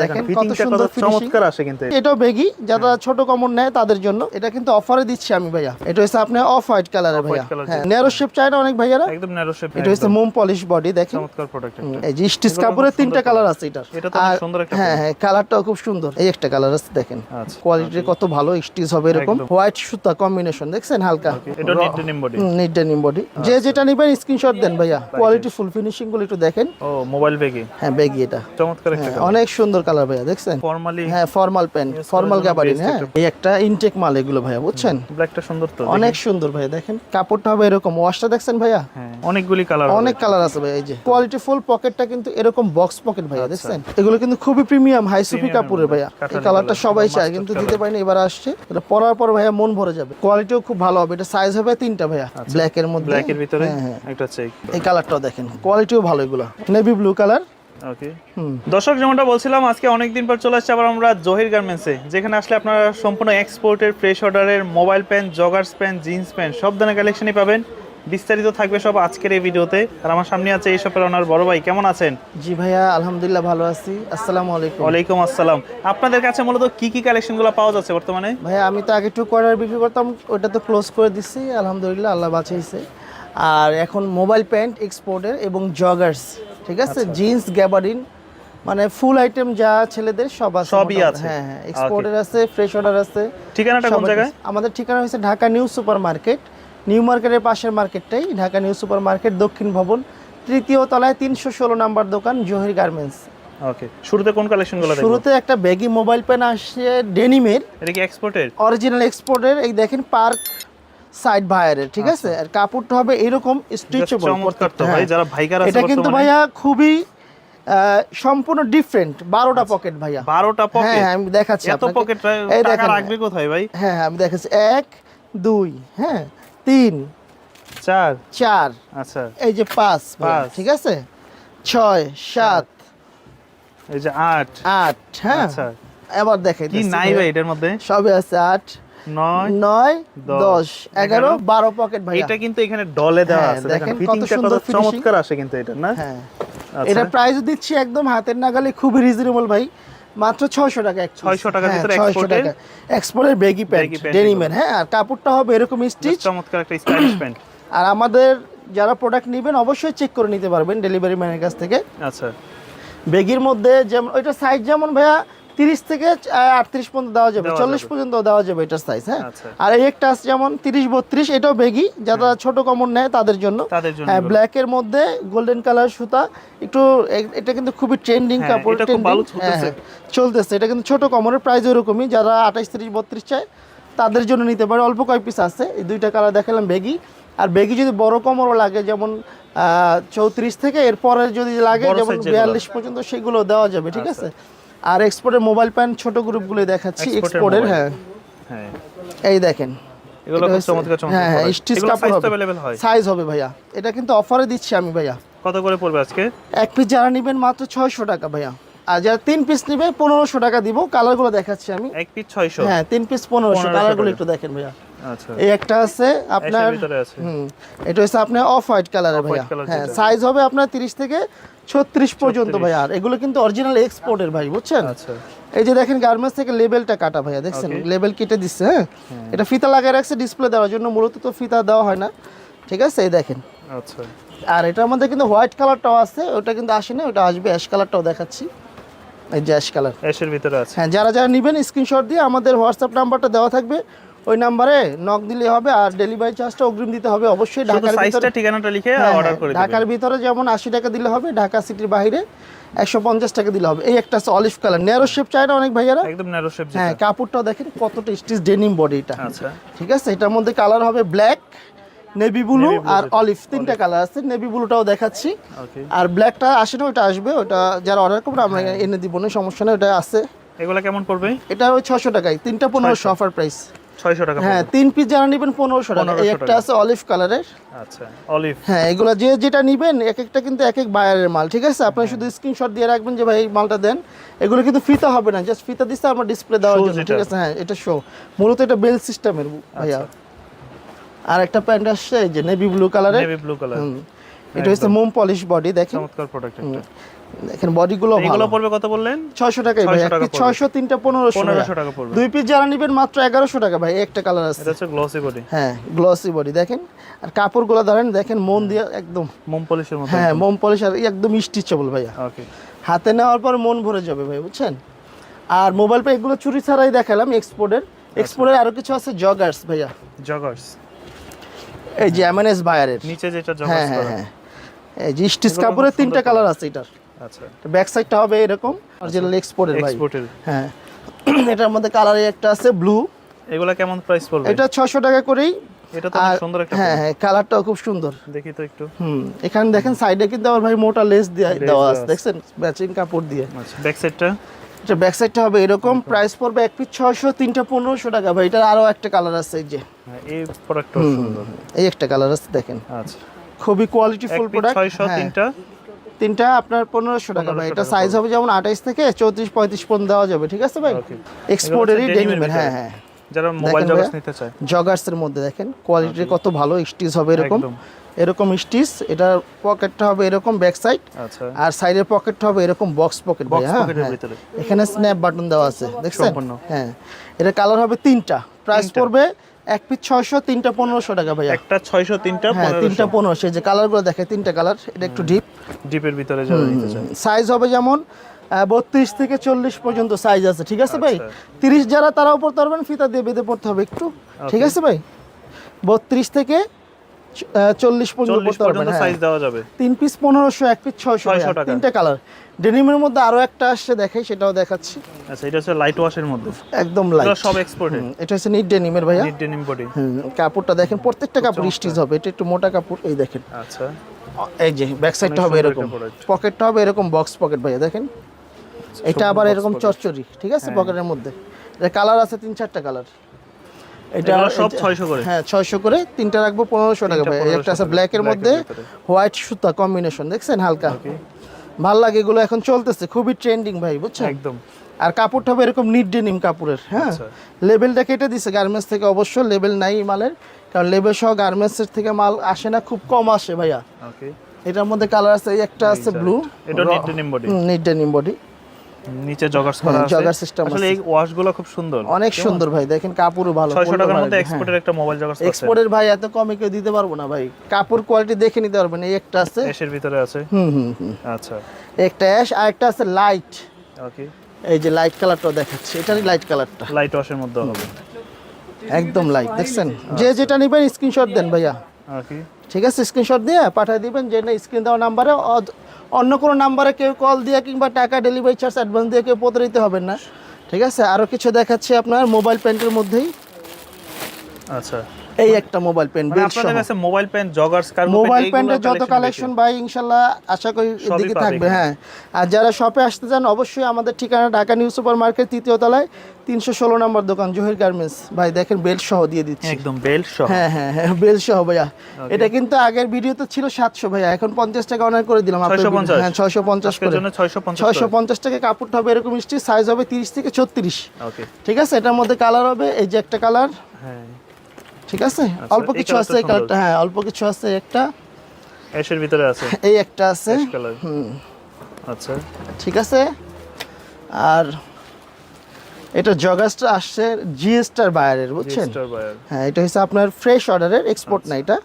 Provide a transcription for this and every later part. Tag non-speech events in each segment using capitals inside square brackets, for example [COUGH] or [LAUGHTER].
দেখেন কত সুন্দর চমৎকার আসে কিন্তু এটা। এটাও বেগি যারা ছোট কমন নেয় তাদের জন্য। এটা কিন্তু অফারে দিচ্ছি আমি ভাইয়া। এটা হচ্ছে আপনার অফ হোয়াইট ভাইয়া। হ্যাঁ ন্যারো শেপ চায় না অনেক ভাইয়ারা। একদম ন্যারো শেপ এটা হচ্ছে মোম পলিশ বডি দেখেন। চমৎকার প্রোডাক্ট এই যে স্টিচ তিনটা কালার আছে এটা এটা তো সুন্দর একটা হ্যাঁ হ্যাঁ কালারটাও খুব সুন্দর। এই একটা কালার আছে দেখেন। আচ্ছা কোয়ালিটি কত ভালো স্টিচ হবে এরকম। হোয়াইট সুতা কম্বিনেশন দেখছেন হালকা? এটা knit denim body knit denim body যে যেটা নেবেন স্ক্রিনশট দেন ভাইয়া। কোয়ালিটি ফুল ফিনিশিংগুলো একটু দেখেন। ও মোবাইল ব্যাগে হ্যাঁ বেগি এটা। চমৎকার একটা হ্যাঁ, অনেক সুন্দর কালার ভাইয়া দেখছেন? ফর্মালি হ্যাঁ ফর্মাল প্যান্ট ফর্মাল গাবারিন হ্যাঁ? এই একটা ইনটেক মাল এগুলো ভাইয়া বুঝছেন? ব্ল্যাকটা সুন্দর তো অনেক সুন্দর ভাইয়া দেখেন কাপড়টা হবে এরকম ওয়াশটা দেখছেন ভাইয়া? হ্যাঁ অনেকগুলি কালার অনেক কালার আছে ভাই এই যে। কোয়ালিটি ফুল পকেটটা কিন্তু এরকম বক্স পকেট ভাইয়া আচ্ছা। দেখছেন? এগুলো কিন্তু খুবই প্রিমিয়াম হাই সুফি কাপড়ের ভাইয়া। এই কালারটা সবাই চায় কিন্তু। দিতে পারিনি এবার আসছে। এটা পরার পর ভাইয়া মন ভরে যাবে। কোয়ালিটিও খুব ভালো হবে এটা সাইজ হবে তিনটা ভাইয়া ব্ল্যাক এর মধ্যে। ব্ল্যাকের ভিতরে? হ্যাঁ, হ্যাঁ। একটা চেক এই কালারটাও দেখেন কোয়ালিটিও ভালো এগুলো। নেভি ব্লু কালার ওকে দর্শক যেমনটা বলছিলাম আজকে অনেকদিন পর চলে আসছে আবার আমরা জহির গার্মেন্টসে যেখানে আসলে আপনারা সম্পূর্ণ এক্সপোর্টের ফ্রেশ অর্ডারের mobile pant joggers pant jeans pant সব ধরনের কালেকশনই পাবেন। বিস্তারিত থাকবে সব আজকের এই ভিডিওতে। আর আমার সামনে আছে এই শপের ওনার বড় ভাই কেমন আছেন? জি ভাইয়া আলহামদুলিল্লাহ ভালো আছি। আসসালামু আলাইকুম। ওয়ালাইকুম আসসালাম। আপনাদের কাছে মূলত কি কি কালেকশনগুলো পাওয়া যাচ্ছে বর্তমানে? ভাইয়া আমি তো আগে টু কোয়ার্টার বিক্রি করতাম ওটা তো ক্লোজ করে দিচ্ছি আলহামদুলিল্লাহ আল্লাহ বাঁচিয়েছে। আর এখন মোবাইল প্যান্ট এক্সপোর্টের এবং জগার্স ঠিক আছে? আচ্ছা। জিন্স গ্যাবারিন মানে ফুল আইটেম যা ছেলেদের সব আছে সবই আছে। হ্যাঁ হ্যাঁ। এক্সপোর্টের আছে ফ্রেশ অর্ডার আছে। ঠিকানাটা কোন জায়গায়? আমাদের ঠিকানা হচ্ছে Dhaka new super market new মার্কেটের পাশের মার্কেটটাই ঢাকা নিউ সুপার মার্কেট দক্ষিণ ভবন। তৃতীয় তলায় তিনশো ষোলো নাম্বার দোকান জহির গার্মেন্টস। ওকে শুরুতে কোন কালেকশনগুলো দেখব? শুরুতে একটা ব্যাগি মোবাইল পেন আসছে ডেনিমের এটা কি এক্সপোর্টের অরিজিনাল এক্সপোর্টের এই দেখেন পার্ক সাইড ভায়ারের ঠিক আছে? আর কাপড়টা হবে এরকম স্ট্রেচেবল ভাই যারা ভাইকার আছে এটা কিন্তু ভাইয়া খুবই সম্পূর্ণ ডিফারেন্ট বারোটা পকেট ভাইয়া। 12টা হ্যাঁ পকেট হ্যাঁ, আমি দেখাচ্ছি এত পকেট এই টাকা দেখেন রাখবে কোথায় ভাই? হ্যাঁ হ্যাঁ আমি দেখাচ্ছি। এক দুই হ্যাঁ তিন চার। চার। আচ্ছা। এই যে পাঁচ ভাইয়া, পাঁচ। ঠিক আছে? ছয় সাত এই যে আট। আট হ্যাঁ। আচ্ছা। এবার দেখে কি নাই ভাই এটার মধ্যে? সবে আছে আট। নয় দশ, এগারো বারো পকেট ভাইয়া। এটা কিন্তু এখানে ডলে দেওয়া হ্যাঁ, আছে। দেখেন ফিটিংটা কত চমৎকার আসে কিন্তু এটা না? হ্যাঁ। আচ্ছা। এটা প্রাইস দিচ্ছি একদম হাতের নাগালে খুবই রিজনেবল ভাই। মাত্র ছয়শো টাকা 600 টাকার ভিতরে ছয়শো টাকা। এক্সপোর্টের বেগি প্যান্ট ডেনিমের হ্যাঁ আর কাপড়টা হবে এরকম স্টিচ চমৎকার একটা স্টাইলিশ প্যান্ট [CLEARS THROAT] আর আমাদের যারা প্রোডাক্ট নেবেন অবশ্যই চেক করে নিতে পারবেন ডেলিভারি ম্যানের কাছ থেকে। আচ্ছা। বেগির মধ্যে যেমন ওইটা সাইজ যেমন ভাইয়া তিরিশ থেকে আটত্রিশ পর্যন্ত দেওয়া যাবে। চল্লিশ। পর্যন্ত দেওয়া যাবে এটার সাইজ হ্যাঁ? আচ্ছা। আর এই একটা আছে যেমন তিরিশ বত্রিশ এটাও বেগি যারা ছোট কমন নেয় তাদের জন্য। হ্যাঁ। ব্ল্যাকের মধ্যে গোল্ডেন কালার সুতা একটু এটা কিন্তু খুবই ট্রেন্ডিং হ্যাঁ, কাপড় এটা খুব ভালো হ্যাঁ, চলতেছে। হ্যাঁ, চলতেছে। এটা কিন্তু ছোট কমনের প্রাইস ওরকমই। যারা আঠাশ তিরিশ বত্রিশ চায় তাদের জন্য নিতে পারে। অল্প কয়েক পিস আছে। এই দুইটা কালার দেখালাম বেগি আর বেগি যদি বড় কমরও লাগে যেমন চৌত্রিশ থেকে এরপরে যদি লাগে যেমন বিয়াল্লিশ পর্যন্ত সেগুলো দেওয়া যাবে ঠিক আছে? আর এক্সপোর্টের মোবাইল প্যান ছোট গ্রুপগুলো দেখাচ্ছি এক্সপোর্টের হ্যাঁ। হ্যাঁ। এই দেখেন। এগুলো খুব চমৎকার চমৎকার হ্যাঁ স্টিচ কাপড় তো হয়। সাইজ হবে ভাইয়া। এটা কিন্তু অফারে দিচ্ছি আমি ভাইয়া। কত করে পড়বে আজকে? এক পিস যারা নেবেন মাত্র ছয়শো টাকা ভাইয়া। আর যারা তিন পিস নেবে পনেরোশো টাকা দিব। কালারগুলো দেখাচ্ছি আমি। এক পিস ছয়শো। হ্যাঁ তিন পিস পনেরোশো। 1500 কালারগুলো একটু দেখেন ভাইয়া। এই একটা আছে আপনার হুম এটা হচ্ছে আপনার অফ হোয়াইট কালারের ভাইয়া। হ্যাঁ সাইজ হবে আপনার তিরিশ থেকে ছত্রিশ পর্যন্ত ভাইয়া। আর এগুলো কিন্তু অরিজিনাল এক্সপোর্টের ভাই বুঝছেন? আচ্ছা। এই যে দেখেন গার্মেন্টস থেকে লেবেলটা কাটা ভাইয়া দেখছেন? লেবেল কেটে দিচ্ছে হ্যাঁ? এটা ফিতা লাগিয়ে রাখছে ডিসপ্লে দেওয়ার জন্য মূলত তো ফিতা দেওয়া হয় না। ঠিক আছে এই দেখেন। আচ্ছা। আর এটার মধ্যে কিন্তু হোয়াইট কালারটাও আছে ওটা কিন্তু আসে না ওটা আসবে অ্যাশ কালারটাও দেখাচ্ছি। এই যে অ্যাশ কালার। এসের ভিতরে আছে। হ্যাঁ যারা যারা নেবেন স্ক্রিনশট দিয়ে আমাদের হোয়াটসঅ্যাপ নাম্বারটা দেওয়া থাকবে। ওই নাম্বারে নক দিলে হবে আর ডেলিভারি চার্জটা অগ্রিম দিতে হবে। অবশ্যই ঢাকার ভিতরে সাইজটা ঠিকানাটা লিখে হ্যাঁ, অর্ডার হ্যাঁ, করে দিবেন। ঢাকার ভিতরে যেমন আশি টাকা দিলে হবে ঢাকা সিটির বাইরে একশো পঞ্চাশ টাকা দিলে হবে। এই একটা আছে অলিভ কালার ন্যারো শেপ চায় না অনেক ভাইয়ারা? একদম ন্যারো শেপ হ্যাঁ কাপড়টাও দেখেন কতটা স্টিচ ডেনিম বডি এটা। আচ্ছা। ঠিক আছে এটার মধ্যে কালার হবে ব্ল্যাক নেভি ব্লু আর অলিভ তিনটা কালার আছে নেভি ব্লুটাও দেখাচ্ছি। আর ব্ল্যাকটা আসে না ওটা আসবে ওটা যারা অর্ডার করবে আমরা এনে দিব না সমস্যা নেই ওটা আছে। এগুলো কেমন পড়বে? এটা ওই ছশো টাকায় তিনটা পনেরোশো অফার প্রাইস ছয়শো টাকা হ্যাঁ তিন পিস যারা নেবেন পনেরোশো টাকা। এই 1500 একটা আছে অলিভ কালারের আচ্ছা অলিভ হ্যাঁ এগুলো যে যেটা নেবেন এক একটা কিন্তু এক এক বায়ারের মাল ঠিক আছে? আপনার শুধু স্ক্রিনশট দিয়ে রাখবেন যে ভাই এই মালটা দেন। এগুলো কিন্তু ফিতা হবে না জাস্ট ফিতা দিচ্ছে আমার ডিসপ্লে দেওয়ার জন্য ঠিক আছে? হ্যাঁ এটা শো মূলত এটা বেল সিস্টেমের ভাইয়া। আর একটা প্যান্ট আসছে যে নেভি ব্লু কালারের নেভি ব্লু কালার এটা হচ্ছে মোম পলিশ বডি দেখেন। চমৎকার প্রোডাক্ট দেখেন বডিগুলো এগুলো পড়বে কত বললেন? ছয়শো টাকাই ভাই 600 এক টাকা পিস পড়বে। ছয়শো তিনটা পনেরোশো পনেরোশো টাকা পড়বে। দুই পিস যারা নেবেন মাত্র এগারোশো টাকা ভাই একটা কালার আছে। এটা হচ্ছে গ্লসি বডি হ্যাঁ গ্লসি বডি দেখেন। আর কাপড়গুলো ধরেন দেখেন মন দিয়ে একদম মোম পলিশের মতো। হ্যাঁ মোম পলিশ আর একদম স্টিচেবল ভাইয়া। ওকে হাতে নেওয়ার পর মন ভরে যাবে ভাই বুঝছেন? আর মোবাইল পে এগুলো চুরি ছাড়াই দেখালাম এক্সপোর্টের এক্সপোর্টের আরও কিছু আছে জগার্স ভাইয়া। জগার্স এই যে এমএনএস বায়ারের নিচে যেটা হ্যাঁ জগার্স হ্যাঁ করা। হ্যাঁ। এই যে স্টিচ কাপড়ের তিনটা কালার আছে এটার। আচ্ছা। ব্যাক সাইডটা হবে এরকম অরিজিনাল এক্সপোর্টের ভাই। এক্সপোর্টের হ্যাঁ। [CLEARS THROAT] এটার মধ্যে কালার একটা আছে ব্লু এগুলা কেমন প্রাইস পড়বে? এটা ছশো টাকা করেই। এটা তো সুন্দর একটা হ্যাঁ হ্যাঁ কালারটাও খুব সুন্দর। দেখি তো একটু। হুম এখানে দেখেন সাইডে কিন্তু আমার ভাই মোটা লেস দিয়ে দেওয়া আছে। দেখছেন? ম্যাচিং কাপড় দিয়ে। আচ্ছা ব্যাক সাইডটা এটা ব্যাক সাইডটা হবে এরকম। প্রাইস পড়বে এক পিস ছয়শো তিনটা পনেরোশো টাকা। ভাই এটার আরও একটা কালার আছে এই যে। হ্যাঁ, এই প্রোডাক্টটা সুন্দর। এই একটা কালার আছে দেখেন। আচ্ছা। খুবই কোয়ালিটি ফুল প্রোডাক্ট 600 তিনটা? তিনটা আপনার পনেরোশো টাকা ভাই। এটা সাইজ হবে যেমন আঠাইশ থেকে চৌত্রিশ পঁয়ত্রিশ পর্যন্ত দেওয়া যাবে ঠিক আছে ভাই. এক্সপোর্টেরই ডেনিমের হ্যাঁ হ্যাঁ। যারা মোবাইল জগার্স নিতে চায়। জগার্সের মধ্যে দেখেন কোয়ালিটি কত ভালো স্টিচ হবে এরকম। এরকম স্টিচ এটার পকেটটা হবে এরকম ব্যাক সাইড আচ্ছা। আর সাইডের পকেটটা হবে এরকম বক্স পকেট হ্যাঁ হ্যাঁ। এখানে স্ন্যাপ বাটন দেওয়া আছে দেখছেন? হ্যাঁ। এটা কালার হবে তিনটা। প্রাইস পড়বে এক পিস ছয়শো তিনটা পনেরোশো টাকা ভাইয়া। একটা 600 তিনটা হ্যাঁ তিনটা 1500 পনেরোশো যে কালারগুলো দেখে তিনটা কালার এটা একটু ডিপ ডিপের ভিতরে সাইজ হবে যেমন বত্রিশ থেকে চল্লিশ পর্যন্ত সাইজ আছে ঠিক আছে ভাই? আচ্ছা। তিরিশ যারা তারাও পড়তে পারবেন ফিতা দিয়ে বেঁধে পড়তে হবে একটু। ঠিক আছে ভাই? বত্রিশ থেকে চল্লিশ পর্যন্ত পড়তে পারবেন হ্যাঁ। সাইজ দেওয়া যাবে। তিন পিস পনেরোশো এক পিস ছয়শো 600 তিনটা কালার ডেনিমের মধ্যে আরও একটা আসছে দেখাই সেটাও দেখাচ্ছি। আচ্ছা এটা হচ্ছে লাইট ওয়াশের মধ্যে। একদম লাইট সব এক্সপোর্টেড এটা হচ্ছে নিট ডেনিমের ভাইয়া। নিট ডেনিম বডি হুম, কাপড়টা দেখেন প্রত্যেকটা কাপড় স্টিচ হবে এটা একটু মোটা কাপড় এই দেখেন। আচ্ছা। এই যে ব্যাক সাইডটা হবে এরকম। পকেটটা হবে এরকম বক্স পকেট ভাইয়া দেখেন। এটা আবার এরকম। চরচরি ঠিক আছে হ্যাঁ। পকেটের মধ্যে। এটা কালার আছে তিন চারটা কালার এটা সব এটা- 600 করে? হ্যাঁ ছয়শো করে তিনটা রাখব পনেরোশো টাকা তিনটা ভাই একটা আছে টাকা, ব্ল্যাকের এর মধ্যে হোয়াইট সুতা কম্বিনেশন দেখছেন হালকা? ভালো লাগে এগুলো। এখন চলতেছে খুবই ট্রেন্ডিং ভাই বুঝছ একদম। আর কাপড়টা হবে এরকম নিট ডেনিম কাপড়ের হ্যাঁ? আচ্ছা। লেবেলটা কেটে দিছে গার্মেন্টস থেকে অবশ্য লেবেল নাই মালের কারণ লেবেল সহ গার্মেন্টসের থেকে মাল আসে না খুব কম আসে ভাইয়া। ওকে এটার মধ্যে কালার আছে এই একটা আছে ব্লু এটা knit denim body knit denim body নিচে জগার্স করা হ্যাঁ, আছে। jogger system আসলে এই ওয়াশগুলো খুব সুন্দর। অনেক সুন্দর ভাই দেখেন কাপড়ও ভালো 600 টাকার মধ্যে এক্সপোর্টের একটা মোবাইল জগার্স আছে। এক্সপোর্টের ভাই এত কমে কেউ দিতে পারব না ভাই। কাপড় কোয়ালিটি দেখে নিতে পারবেন এই একটা আছে। এসের ভিতরে আছে। হুম হুম আচ্ছা। একটা অ্যাশ আর একটা আছে লাইট ওকে এই যে লাইট কালারটাও দেখাচ্ছে এটারই লাইট কালারটা লাইট ওয়াশের মধ্যে হবে। একদম লাইট দেখছেন? যে যেটা নেবেন স্ক্রিনশট দেন ভাইয়া। ঠিক আছে স্ক্রিনশট দিয়ে পাঠিয়ে দিবেন যে না স্ক্রিন দেওয়া নাম্বারে অন্য কোনো নাম্বারে কেউ কল দিয়ে কিংবা টাকা ডেলিভারি চার্জ অ্যাডভান্স দিয়ে কেউ প্রতারিত হবেন না। ঠিক আছে আরও কিছু দেখাচ্ছি আপনার মোবাইল প্যান্টের মধ্যেই। আচ্ছা। এই একটা মোবাইল পেন মানে আপনাদের কাছে mobile pant joggers cargo mobile প্যান্টের যত কালেকশন ভাই ইনশাল্লাহ আশা করি এদিকে থাকবে হ্যাঁ। আর যারা শপে আসতে চান অবশ্যই আমাদের ঠিকানা ঢাকা নিউ সুপার মার্কেট তৃতীয় তলায় তিনশো ষোলো নম্বর দোকান জহির গার্মেন্টস। ভাই দেখেন বেল্ট সহ দিয়ে দিচ্ছি। একদম বেল্ট সহ। হ্যাঁ হ্যাঁ হ্যাঁ বেল সহ ভাইয়া। এটা কিন্তু আগের ভিডিওতে ছিল সাতশো ভাইয়া এখন পঞ্চাশ টাকা অনার করে দিলাম আপনার 650 হ্যাঁ ছয়শো পঞ্চাশ করে। জন্য 650 ছয়শো পঞ্চাশ টাকা কাপড়টা হবে এরকম স্টিচ সাইজ হবে তিরিশ থেকে ছত্রিশ। ওকে ঠিক আছে? এটার মধ্যে কালার হবে এই যে একটা কালার হ্যাঁ। ঠিক আছে? অল্প কিছু আছে কালারটা হ্যাঁ অল্প কিছু আছে একটা। এশের ভিতরে আছে। এই একটা আছে। হুম। আচ্ছা। ঠিক আছে? আর এটা জগাসটা আসছে জিএসটার বায়ারের বুঝছেন? হ্যাঁ এটা হচ্ছে আপনার ফ্রেশ অর্ডারের এক্সপোর্ট না এটা?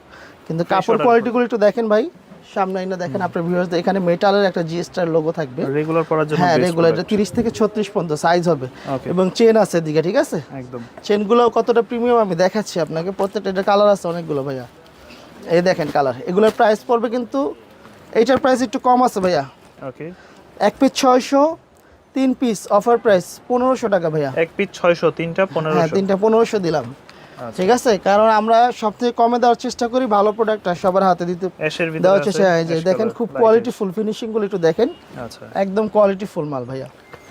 কিন্তু কাপড় কোয়ালিটিগুলো একটু দেখেন ভাই। সামনে না দেখেন আপনার ভিউয়ার্স এখানে মেটালের একটা জিএসটার লোগো থাকবে। রেগুলার পরার জন্য হ্যাঁ রেগুলার product। তিরিশ থেকে ছত্রিশ পর্যন্ত সাইজ হবে। এবং চেন আছে এদিকে ঠিক আছে? একদম। চেনগুলো কতটা প্রিমিয়াম আমি দেখাচ্ছি আপনাকে। প্রত্যেকটা এটা কালার আছে অনেকগুলো ভাইয়া। এই দেখেন কালার এগুলোর প্রাইস পড়বে কিন্তু এইটার প্রাইস একটু কম আছে ভাইয়া। ওকে এক পিস ছয়শো তিন পিস অফার প্রাইস পনেরোশো টাকা ভাইয়া। এক পিস 600 তিনটা হ্যাঁ 1500 তিনটা পনেরোশো দিলাম। ঠিক আছে কারণ আমরা সব থেকে কমে দেওয়ার চেষ্টা করি ভালো প্রোডাক্ট সবার হাতে দিতে দেওয়ার চেষ্টা হয়। যে দেখেন খুব কোয়ালিটি ফুল ফিনিশিংগুলো একটু দেখেন। আচ্ছা। একদম কোয়ালিটি ফুল মাল ভাইয়া।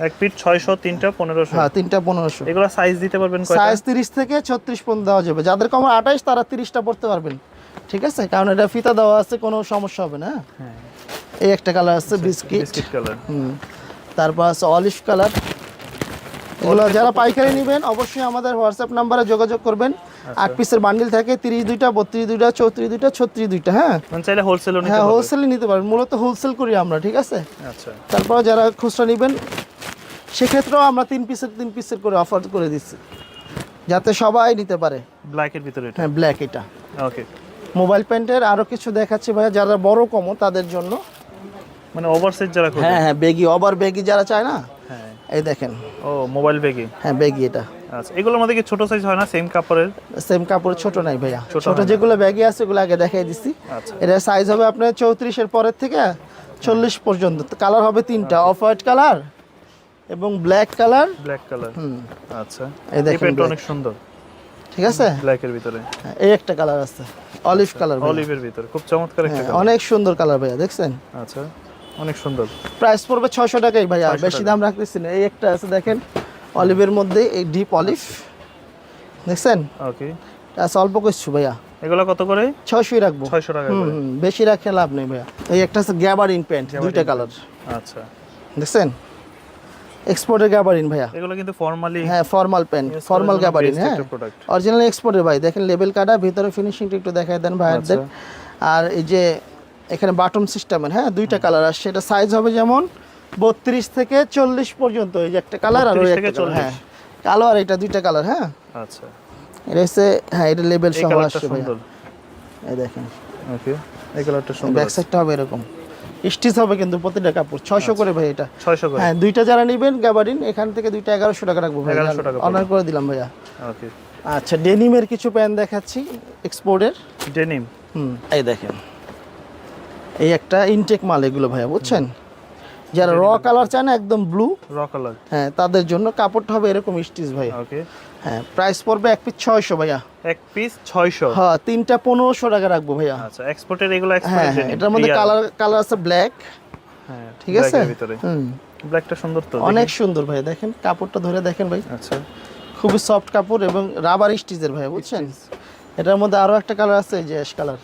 এক পিস 600 তিনটা 1500 হ্যাঁ তিনটা পনেরোশো। এগুলো সাইজ দিতে পারবেন কয়টা? সাইজ তিরিশ থেকে ছত্রিশ পর্যন্ত দেওয়া যাবে। যাদের কম আঠাইশ তারা তিরিশটা পড়তে পারবেন। ঠিক আছে কারণ এটা ফিতা দেওয়া আছে কোনো সমস্যা হবে না। হ্যাঁ। এই একটা কালার আছে বিস্কিট। বিস্কিট কালার হুম। তারপর আছে অলিভ কালার এগুলো যারা পাইকারি নেবেন অবশ্যই আমাদের হোয়াটসঅ্যাপ নাম্বারে যোগাযোগ করবেন। আট পিসের বান্ডিল থাকে তিরিশ দুইটা বত্রিশ দুইটা চৌত্রিশ দুইটা ছত্রিশ দুইটা হ্যাঁ? মানে চাইলে হোলসেলও নিতে হ্যাঁ হোলসেলে নিতে পারেন মূলত হোলসেল করি আমরা ঠিক আছে? আচ্ছা। তারপর যারা খুচরা নেবেন সেক্ষেত্রেও আমরা তিন পিসের তিন পিসের করে অফার করে দিচ্ছি। যাতে সবাই নিতে পারে। ব্ল্যাকের ভিতরে হ্যাঁ ব্ল্যাক এটা। ওকে মোবাইল প্যান্টের আরও কিছু দেখাচ্ছি ভাইয়া যারা বড় কমো তাদের জন্য। মানে ওভার ওভারসাইজ যারা হ্যাঁ হ্যাঁ বেগি ওভার বেগি যারা চায় না? এই দেখেন। ও মোবাইল ব্যাগি? হ্যাঁ ব্যাগি এটা। আচ্ছা এগুলোর মধ্যে কি ছোট সাইজ হয় না? সেম কাপড়ের? সেম কাপড় ছোট নাই ভাইয়া। ছোট যেগুলো ব্যাগি আছে ওগুলো আগে দেখাই দিচ্ছি আচ্ছা। এটা সাইজ হবে আপনার চৌত্রিশের পরের থেকে চল্লিশ পর্যন্ত। কালার হবে তিনটা অফ হোয়াইট কালার এবং ব্ল্যাক কালার ব্ল্যাক কালার হুম। আচ্ছা। এই দেখেন। অনেক সুন্দর। ঠিক আছে? ব্ল্যাকের ভিতরে। হ্যাঁ, এই একটা কালার আছে অলিভ কালার অলিভের ভিতরে খুব চমৎকার একটা অনেক সুন্দর কালার ভাইয়া দেখছেন? আচ্ছা। অনেক সুন্দর। প্রাইস পড়বে ছয়শো টাকাই ভাইয়া বেশি দাম রাখতেছি না। এই একটা আছে দেখেন অলিভের মধ্যে এই ডিপ অলিভ দেখছেন? ওকে আছে অল্প কিছু ভাইয়া। এগুলো কত করে? ছয়শোই রাখব। ছয়শো টাকা হুম বেশি রাখে লাভ নেই ভাইয়া। এই একটা আছে গ্যাবারিন প্যান্ট দুইটা কালার আচ্ছা। দেখছেন? এক্সপোর্টের গ্যাবারিন ভাইয়া। এগুলো কিন্তু ফর্মালি হ্যাঁ ফর্মাল প্যান্ট ফর্মাল গ্যাবারিন হ্যাঁ। অরিজিনাল এক্সপোর্টের ভাই দেখেন লেবেল কাটা ভিতরে ফিনিশিংটা একটু দেখাই দেন ভাইয়াদের। আচ্ছা। আর এই যে এখানে বাটন সিস্টেমের হ্যাঁ? দুইটা কালার আসছে। এটা সাইজ হবে যেমন বত্রিশ থেকে চল্লিশ পর্যন্ত এই যে একটা কালার আর ওই একটা হ্যাঁ। কালো আর এটা দুইটা কালার হ্যাঁ? আচ্ছা। এটা হচ্ছে হ্যাঁ এটা লেবেল সহ আসছে ভাইয়া। এই দেখেন। ওকে এই কালারটা সুন্দর ব্যাক সাইডটা হবে এরকম। স্টিচ হবে কিন্তু প্রতিটা কাপড় ছয়শো করে ভাই এটা। 600 করে। হ্যাঁ দুইটা যারা নেবেন গ্যাবারিন এখান থেকে দুইটা এগারোশো টাকা রাখব ভাই 1100 টাকা অনার করে দিলাম ভাইয়া। ওকে আচ্ছা ডেনিমের কিছু প্যান্ট দেখাচ্ছি এক্সপোর্টের ডেনিম হুম এই দেখেন। এই একটা ইনটেক মাল এগুলো ভাইয়া বুঝছেন? যারা র কালার চায় না একদম ব্লু র কালার হ্যাঁ তাদের জন্য কাপড়টা হবে এরকম স্টিচ ভাই ওকে হ্যাঁ প্রাইস পড়বে এক পিস ছয়শো ভাইয়া। এক পিস 600 হ্যাঁ তিনটা পনেরোশো টাকা রাখব ভাইয়া। আচ্ছা এক্সপোর্টের এগুলো হ্যাঁ হ্যাঁ এটার মধ্যে কালার কালার আছে ব্ল্যাক হ্যাঁ ঠিক আছে? হুম। ব্ল্যাকটা সুন্দর তো অনেক সুন্দর ভাই দেখেন কাপড়টা ধরে দেখেন ভাই। আচ্ছা। খুবই সফট কাপড় এবং রাবার স্টিচের ভাই বুঝছেন? এটার মধ্যে আরও একটা কালার আছে এই যে অ্যাশ কালার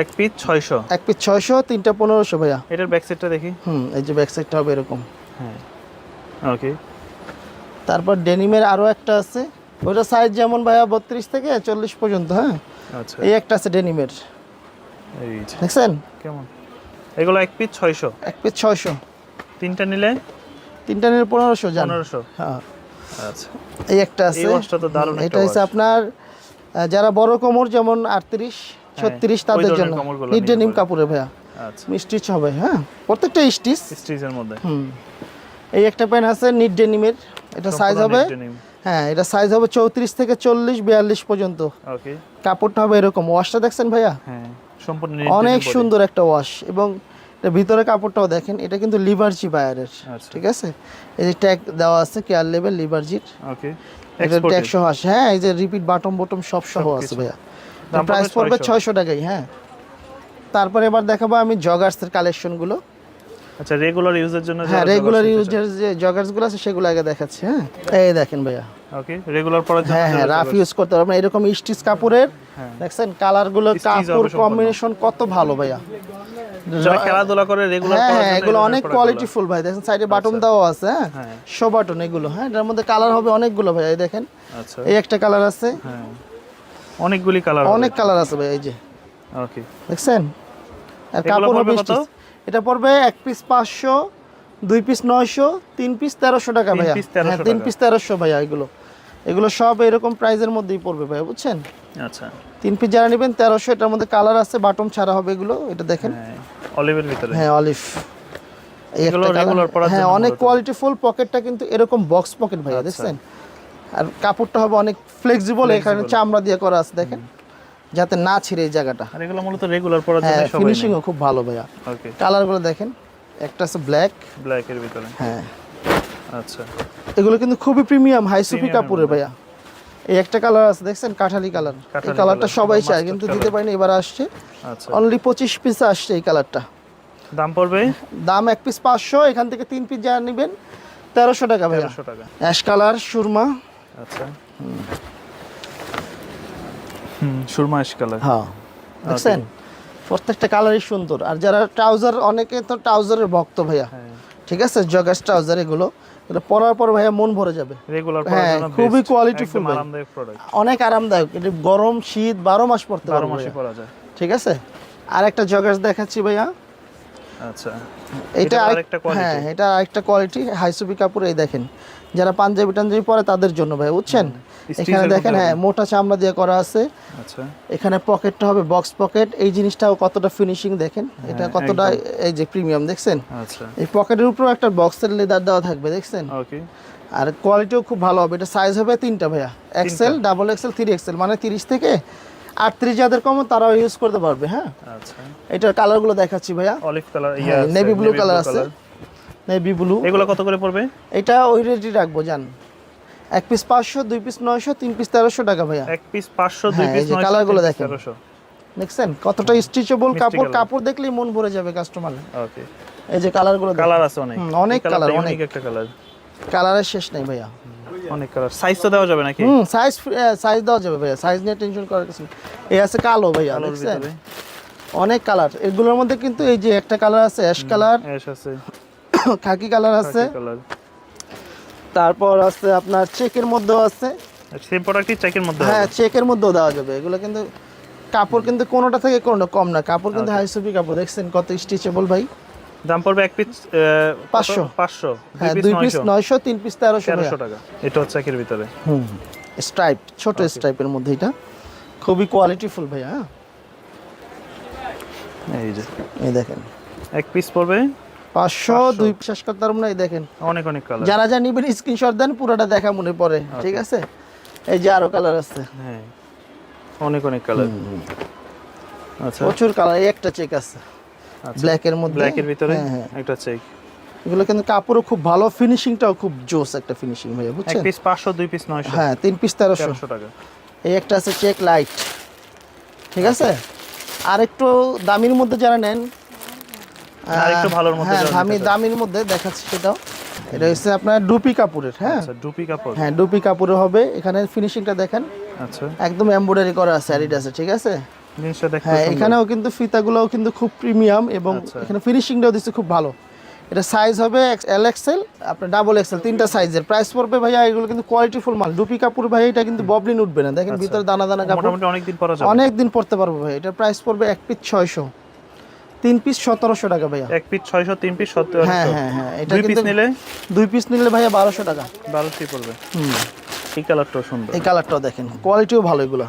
এক পিস 600 এক পিস ছয়শো তিনটা পনেরোশো ভাইয়া। এটার ব্যাক সাইডটা দেখি। হুম এই যে ব্যাক সাইডটা হবে এরকম। হ্যাঁ। ওকে তারপর ডেনিমের আরও একটা আছে। ওটা সাইজ যেমন ভাইয়া বত্রিশ থেকে চল্লিশ পর্যন্ত হ্যাঁ? আচ্ছা। এই একটা আছে ডেনিমের। এই দেখছেন? কেমন? এগুলো এক পিস 600 এক পিস ছয়শো। তিনটা নিলে? তিনটা নিয়ে পনেরোশো জান। 1500 হ্যাঁ। আচ্ছা। এই একটা এই আছে। ওয়াশটা তো দারুণ একটা এটা হচ্ছে আপনার যারা বড় কোমর যেমন আটত্রিশ ছত্রিশ ওই তাদের জন্য। নিতে ডেনিম পারে। কাপড়ে ভাইয়া। আচ্ছা। স্টিচ হবে হ্যাঁ প্রত্যেকটা স্টিচ। স্টিচের মধ্যে। হুম। এই একটা প্যান্ট আছে নিট ডেনিমের এটা সাইজ হবে হ্যাঁ এটা সাইজ হবে চৌত্রিশ থেকে চল্লিশ বিয়াল্লিশ পর্যন্ত। ওকে কাপড়টা হবে এরকম। ওয়াশটা দেখছেন ভাইয়া? হ্যাঁ সম্পূর্ণ অনেক সুন্দর একটা ওয়াশ এবং এর ভিতরে কাপড়টাও দেখেন এটা কিন্তু লিভারজি বায়ারের আচ্ছা। ঠিক আছে? এই যে ট্যাগ দেওয়া আছে কেয়ার লেভেল লিভারজির ওকে এটা ট্যাগ সহ আসে। হ্যাঁ এই যে রিপিট বাটম বটম সব সহ আছে ভাইয়া। প্রাইস পড়বে পড়বে 600 ছয়শো টাকাই হ্যাঁ। তারপরে এবার দেখাবো আমি জগার্সের কালেকশনগুলো আচ্ছা রেগুলার ইউজের জন্য হ্যাঁ রেগুলার ইউজের যে জগার্সগুলো আছে সেগুলো আগে দেখাচ্ছি হ্যাঁ। এই দেখেন ভাইয়া। ওকে রেগুলার পরার জন্য হ্যাঁ হ্যাঁ রাফ ইউজ করতে পারবেন এরকম স্টিচ কাপড়ের হ্যাঁ। দেখছেন? কালারগুলো কাপড় কম্বিনেশন কত ভালো ভাইয়া। যারা খেলাধুলা করে রেগুলার হ্যাঁ হ্যাঁ এগুলো অনেক ধরনের কোয়ালিটি ফুল ভাই। দেখেন সাইডে বাটন দেওয়া আছে হ্যাঁ। হ্যাঁ। শো বাটন এগুলো হ্যাঁ। এটার মধ্যে কালার হবে অনেকগুলো ভাই এই দেখেন। আচ্ছা। এই একটা কালার আছে। হ্যাঁ। অনেকগুলি কালার অনেক কালার আছে ভাই এই যে। ওকে দেখছেন? আর কাপড় কত? এটা পড়বে এক পিস পাঁচশো দুই পিস নয়শো তিন পিস তেরোশো টাকা ভাইয়া। হ্যাঁ তিন পিস তেরোশো ভাইয়া এগুলো। এগুলো সব এরকম প্রাইজের মধ্যেই পড়বে ভাইয়া বুঝছেন? আচ্ছা। তিন পিস যারা নেবেন তেরোশো এটার মধ্যে কালার আছে বাটম ছাড়া হবে এগুলো এটা দেখেন। হ্যাঁ অলিভের ভিতরে। হ্যাঁ অলিভ। হ্যাঁ অনেক। কোয়ালিটি ফুল পকেটটা কিন্তু এরকম বক্স পকেট ভাইয়া আচ্ছা। দেখছেন? আর কাপড়টা হবে অনেক ফ্লেক্সিবল এখানে চামড়া দিয়ে করা আছে দেখেন। যাতে না ছিঁড়ে এই জায়গাটা। আর এগুলো মূলত রেগুলার পরার জন্য হ্যাঁ সবাই ফিনিশিংও খুব ভালো ভাইয়া। ওকে কালারগুলো দেখেন একটা আছে ব্ল্যাক ব্ল্যাক এর ভিতরে। হ্যাঁ। আচ্ছা। এগুলো কিন্তু খুবই প্রিমিয়াম হাই সুফি কাপড়ের ভাইয়া। এই একটা কালার আছে দেখছেন? কাঠালি কালার এই কালারটা সবাই চায় কিন্তু। দিতে পারিনি এবার আসছে। আচ্ছা। অনলি পঁচিশ পিস আসছে এই কালারটা দাম পড়বে? দাম এক পিস পাঁচশো এখান থেকে তিন পিস যা নেবেন তেরোশো টাকা ভাইয়া। তেরোশো টাকা। অ্যাশ কালার সুরমা। আচ্ছা। হুম কালার। হ্যাঁ। দেখছেন? প্রত্যেকটা কালারই সুন্দর। আর যারা ট্রাউজার অনেকে তো ট্রাউজারের ভক্ত ভাইয়া। হ্যাঁ। ঠিক আছে? জগাস ট্রাউজার এগুলো। পরার পর ভাইয়া মন ভরে যাবে। রেগুলার হ্যাঁ, খুবই ভাই। আরামদায়ক প্রোডাক্ট অনেক আরামদায়ক। এটা গরম শীত বারো মাস পরতে বারো মাসে পরা যায়। ঠিক আছে? আর একটা জগার্স দেখাচ্ছি ভাইয়া। আচ্ছা। এটা আরেকটা হ্যাঁ এটা আরেকটা কোয়ালিটি হাইসুবি কাপড় এই দেখেন। যারা পাঞ্জাবি টাঞ্জাবি পরে তাদের জন্য ভাই বুঝছেন? এখানে দেখেন হ্যাঁ মোটা চামড়া দিয়ে করা আছে। আচ্ছা। এখানে পকেটটা হবে বক্স পকেট এই জিনিসটাও কতটা ফিনিশিং দেখেন এটা কতটা এই যে প্রিমিয়াম দেখছেন? আচ্ছা। এই পকেটের উপরেও একটা বক্সের লেদার দেওয়া থাকবে দেখছেন? ওকে আর কোয়ালিটিও খুব ভালো হবে। এটা সাইজ হবে তিনটা ভাইয়া। XL double XL three XL মানে তিরিশ থেকে আটত্রিশ যাদের কম তারাও ইউজ করতে পারবে হ্যাঁ? আচ্ছা। এটার কালারগুলো দেখাচ্ছি ভাইয়া। অলিভ কালার হ্যাঁ, navy blue color আছে। নেভি ব্লু এগুলো কত করে পড়বে? এটা ওই রেটই রাখব জান। এক পিস পাঁচশো দুই পিস নয়শো তিন পিস তেরোশো টাকা ভাইয়া। এক পিস পাঁচশো দুই হ্যাঁ, পিস এই যে গুলো দেখেন। দেখছেন? কতটা স্টিচেবল কাপড় কাপড় দেখলেই মন ভরে যাবে কাস্টমার ওকে এই যে কালারগুলো কালার আছে অনেক। অনেক colour, অনেক। একটা কালার কালারের শেষ নেই ভাইয়া। অনেক কালার সাইজ তো দেওয়া যাবে নাকি? হুম সাইজ সাইজ দেওয়া যাবে ভাইয়া। সাইজ নিয়ে টেনশন করার কিছু এই আছে কালো ভাইয়া দেখছেন? অনেক কালার এগুলোর মধ্যে কিন্তু এই যে একটা কালার আছে অ্যাশ কালার অ্যাশ আছে। খাকি কালার আছে। তারপর আছে আপনার চেকের মধ্যেও আছে। সেম প্রোডাক্টই চেকের মধ্যে হ্যাঁ চেকের মধ্যেও দেওয়া যাবে। এগুলো কিন্তু কাপড় কিন্তু কোনোটা থেকে কোনোটা কম না। কাপড় কিন্তু হাইসুপি কাপড়। দেখছেন কত স্টিচেবল ভাই? দাম পড়বে এক পিস পাঁচশো। পাঁচশো। হ্যাঁ দুই পিস নয়শো তিন পিস তেরোশো তেরোশো টাকা। এটা হচ্ছে একের ভিতরে। হুম স্ট্রাইপ ছোট স্ট্রাইপের মধ্যে এটা। খুবই কোয়ালিটিফুল ভাইয়া হ্যাঁ। এই যে। এই দেখেন। এক পিস পড়বে পাঁচশো দুই শেষ করতে পারব না এই দেখেন। অনেক অনেক কালার যারা যা নিবেন স্ক্রিনশট দেন পুরোটা দেখা মনে পড়ে ঠিক আছে? এই যে আরও কালার আছে। হ্যাঁ অনেক অনেক কালার আচ্ছা। প্রচুর কালার এই একটা চেক আছে। আচ্ছা। ব্ল্যাক এর মধ্যে? ব্ল্যাকের ভিতরে? হ্যাঁ, হ্যাঁ। একটা চেক এগুলো কিন্তু কাপড়ও খুব ভালো ফিনিশিংটাও খুব জোস একটা ফিনিশিং এক পিস পাঁচশো দুই পিস হ্যাঁ তিন পিস তেরোশো। তেরোশো টাকা। এই একটা আছে চেক লাইট ঠিক আছে? আর একটু দামির মধ্যে যারা নেন আর একটু ভালোর মধ্যে হ্যাঁ দামি দামির মধ্যে দেখাচ্ছি সেটাও। এটা হচ্ছে আপনার ডুপি কাপড়ের হ্যাঁ? আচ্ছা ডুপি কাপড়। হ্যাঁ ডুপি কাপড়ের হবে। এখানে ফিনিশিংটা দেখেন। আচ্ছা। একদম এমব্রয়ডারি করা আছে অ্যাডিডাসে ঠিক আছে? হ্যাঁ এখানেও কিন্তু ফিতাগুলোও কিন্তু খুব প্রিমিয়াম এবং আচ্ছা। এখানে ফিনিশিংটাও দিচ্ছে খুব ভালো। এটা সাইজ হবে এল এক্সেল আপনার ডাবল এক্সেল তিনটা সাইজের প্রাইস পড়বে ভাইয়া এগুলো কিন্তু কোয়ালিটিফুল মাল। ডুপি কাপড় ভাই এটা কিন্তু ববলিন উঠবে না। দেখেন ভিতরে দানা দানা কাপড়। অনেক দিন পরা যাবে। অনেক দিন পড়তে পারব ভাই এটা প্রাইস পড়বে এক পিস ছয়শো। তিন পিস সতেরোশো টাকা ভাইয়া। এক পিস ছয়শো তিন পিস সত্তর হ্যাঁ হ্যাঁ হ্যাঁ এটা দুই পিস নিলে? দুই পিস নিলে ভাইয়া বারোশো টাকা। বারোশোই পড়বে। হুম। এই কালারটাও সুন্দর। এই কালারটাও দেখেন কোয়ালিটিও ভালো এগুলো।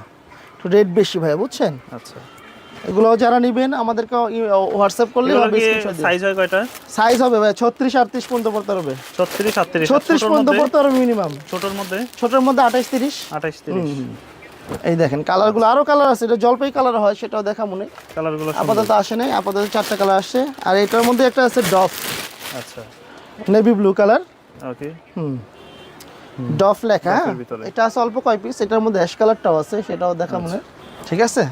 একটু রেট বেশি ভাইয়া বুঝছেন? আচ্ছা। এগুলো যারা নেবেন আমাদেরকে হোয়াটসঅ্যাপ করলে হবে সাইজ হয় কয়টা? সাইজ হবে ভাই ছত্রিশ আটত্রিশ পর্যন্ত পড়তে পারবে। ছত্রিশ সাতত্রিশ ছত্রিশ পর্যন্ত পড়তে পারবে মিনিমাম ছোটোর মধ্যে? ছোটোর মধ্যে আঠাইশ তিরিশ। আঠাইশ তিরিশ। এই দেখেন কালারগুলো আরও কালার আছে এটা জলপাই কালার হয় সেটাও দেখা মনে কালারগুলো আপাতত আসে নাই আপাতত চারটা কালার আসছে। আর এটার মধ্যে একটা আছে ডফ। আচ্ছা। Navy blue colour. ওকে। হুম। ডফ লেখা হ্যাঁ। এটা আছে অল্প কয় পিস এটার মধ্যে অ্যাশ কালারটাও আছে সেটাও দেখা মনে ঠিক আছে?